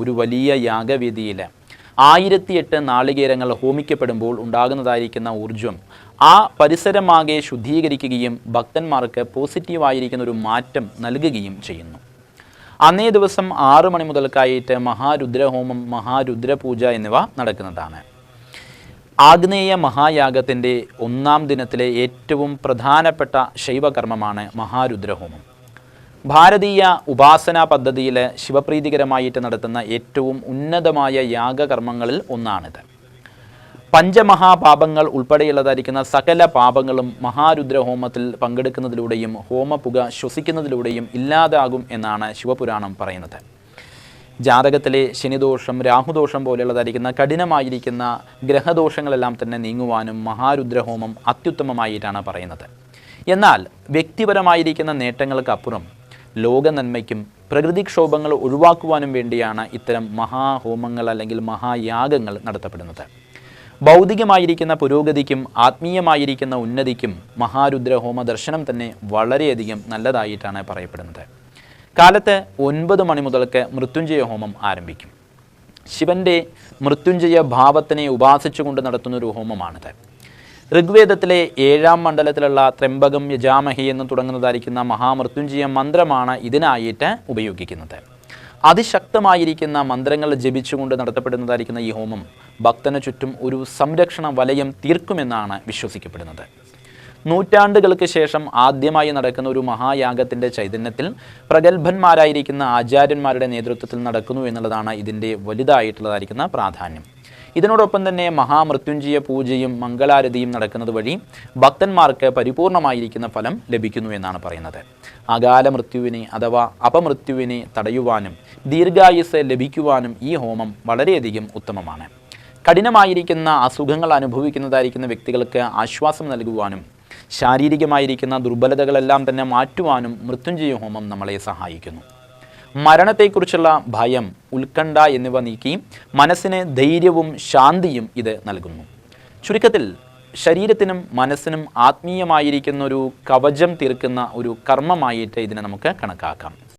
ഒരു വലിയ യാഗവേദിയിൽ ആയിരത്തിയെട്ട് നാളികേരങ്ങൾ ഹോമിക്കപ്പെടുമ്പോൾ ഉണ്ടാകുന്നതായിരിക്കുന്ന ഊർജം ആ പരിസരമാകെ ശുദ്ധീകരിക്കുകയും ഭക്തന്മാർക്ക് പോസിറ്റീവായിരിക്കുന്ന ഒരു മാറ്റം നൽകുകയും ചെയ്യുന്നു. അന്നേ ദിവസം ആറു മണി മുതൽക്കായിട്ട് മഹാരുദ്രഹോമം മഹാരുദ്രപൂജ എന്നിവ നടക്കുന്നതാണ്. ആഗ്നേയ മഹായാഗത്തിന്റെ ഒന്നാം ദിനത്തിലെ ഏറ്റവും പ്രധാനപ്പെട്ട ശൈവകർമ്മമാണ് മഹാരുദ്രഹോമം. ഭാരതീയ ഉപാസനാ പദ്ധതിയിൽ ശിവപ്രീതികരമായിട്ട് നടത്തുന്ന ഏറ്റവും ഉന്നതമായ യാഗകർമ്മങ്ങളിൽ ഒന്നാണിത്. പഞ്ചമഹാപാപങ്ങൾ ഉൾപ്പെടെയുള്ളതായിരിക്കുന്ന സകല പാപങ്ങളും മഹാരുദ്രഹോമത്തിൽ പങ്കെടുക്കുന്നതിലൂടെയും ഹോമപുക ശ്വസിക്കുന്നതിലൂടെയും ഇല്ലാതാകും എന്നാണ് ശിവപുരാണം പറയുന്നത്. ജാതകത്തിലെ ശനിദോഷം രാഹുദോഷം പോലെയുള്ളതായിരിക്കുന്ന കഠിനമായിരിക്കുന്ന ഗ്രഹദോഷങ്ങളെല്ലാം തന്നെ നീങ്ങുവാനും മഹാരുദ്രഹോമം അത്യുത്തമമായിട്ടാണ് പറയുന്നത്. എന്നാൽ വ്യക്തിപരമായിരിക്കുന്ന നേട്ടങ്ങൾക്കപ്പുറം ലോക നന്മയ്ക്കും പ്രകൃതിക്ഷോഭങ്ങൾ ഒഴിവാക്കുവാനും വേണ്ടിയാണ് ഇത്തരം മഹാഹോമങ്ങൾ അല്ലെങ്കിൽ മഹായാഗങ്ങൾ നടത്തപ്പെടുന്നത്. ഭൗതികമായിരിക്കുന്ന പുരോഗതിക്കും ആത്മീയമായിരിക്കുന്ന ഉന്നതിക്കും മഹാരുദ്രഹോമ ദർശനം തന്നെ വളരെയധികം നല്ലതായിട്ടാണ് പറയപ്പെടുന്നത്. കാലത്ത് ഒൻപത് മണി മുതൽക്ക് മൃത്യുഞ്ജയ ഹോമം ആരംഭിക്കും. ശിവന്റെ മൃത്യുഞ്ജയ ഭാവത്തിനെ ഉപാസിച്ചുകൊണ്ട് നടത്തുന്ന ഒരു ഹോമമാണിത്. ഋഗ്വേദത്തിലെ ഏഴാം മണ്ഡലത്തിലുള്ള ത്രംബകം യജാമഹി എന്ന് തുടങ്ങുന്നതായിരിക്കുന്ന മഹാമൃത്യുഞ്ജയ മന്ത്രമാണ് ഇതിനായിട്ട് ഉപയോഗിക്കുന്നത്. അതിശക്തമായിരിക്കുന്ന മന്ത്രങ്ങൾ ജപിച്ചുകൊണ്ട് നടത്തപ്പെടുന്നതായിരിക്കുന്ന ഈ ഹോമം ഭക്തന് ചുറ്റും ഒരു സംരക്ഷണ വലയം തീർക്കുമെന്നാണ് വിശ്വസിക്കപ്പെടുന്നത്. നൂറ്റാണ്ടുകൾക്ക് ശേഷം ആദ്യമായി നടക്കുന്ന ഒരു മഹായാഗത്തിന്റെ ചൈതന്യത്തിൽ പ്രഗത്ഭന്മാരായിരിക്കുന്ന ആചാര്യന്മാരുടെ നേതൃത്വത്തിൽ നടക്കുന്നു എന്നുള്ളതാണ് ഇതിന്റെ വലുതായിട്ടുള്ളതായിരിക്കുന്ന പ്രാധാന്യം. ഇതിനോടൊപ്പം തന്നെ മഹാമൃത്യുഞ്ജയ പൂജയും മംഗളാരതിയും നടക്കുന്നത് വഴി ഭക്തന്മാർക്ക് പരിപൂർണമായിരിക്കുന്ന ഫലം ലഭിക്കുന്നു എന്നാണ് പറയുന്നത്. അകാല മൃത്യുവിനെ അഥവാ അപമൃത്യുവിനെ തടയുവാനും ദീർഘായുസ് ലഭിക്കുവാനും ഈ ഹോമം വളരെയധികം ഉത്തമമാണ്. കഠിനമായിരിക്കുന്ന അസുഖങ്ങൾ അനുഭവിക്കുന്നതായിരിക്കുന്ന വ്യക്തികൾക്ക് ആശ്വാസം നൽകുവാനും ശാരീരികമായിരിക്കുന്ന ദുർബലതകളെല്ലാം തന്നെ മാറ്റുവാനും മൃത്യുഞ്ജയ ഹോമം നമ്മളെ സഹായിക്കുന്നു. മരണത്തെക്കുറിച്ചുള്ള ഭയം ഉത്കണ്ഠ എന്നിവ നീക്കി മനസ്സിന് ധൈര്യവും ശാന്തിയും ഇത് നൽകുന്നു. ചുരുക്കത്തിൽ ശരീരത്തിനും മനസ്സിനും ആത്മീയമായിരിക്കുന്ന ഒരു കവചം തീർക്കുന്ന ഒരു കർമ്മമായിട്ട് ഇതിനെ നമുക്ക് കണക്കാക്കാം.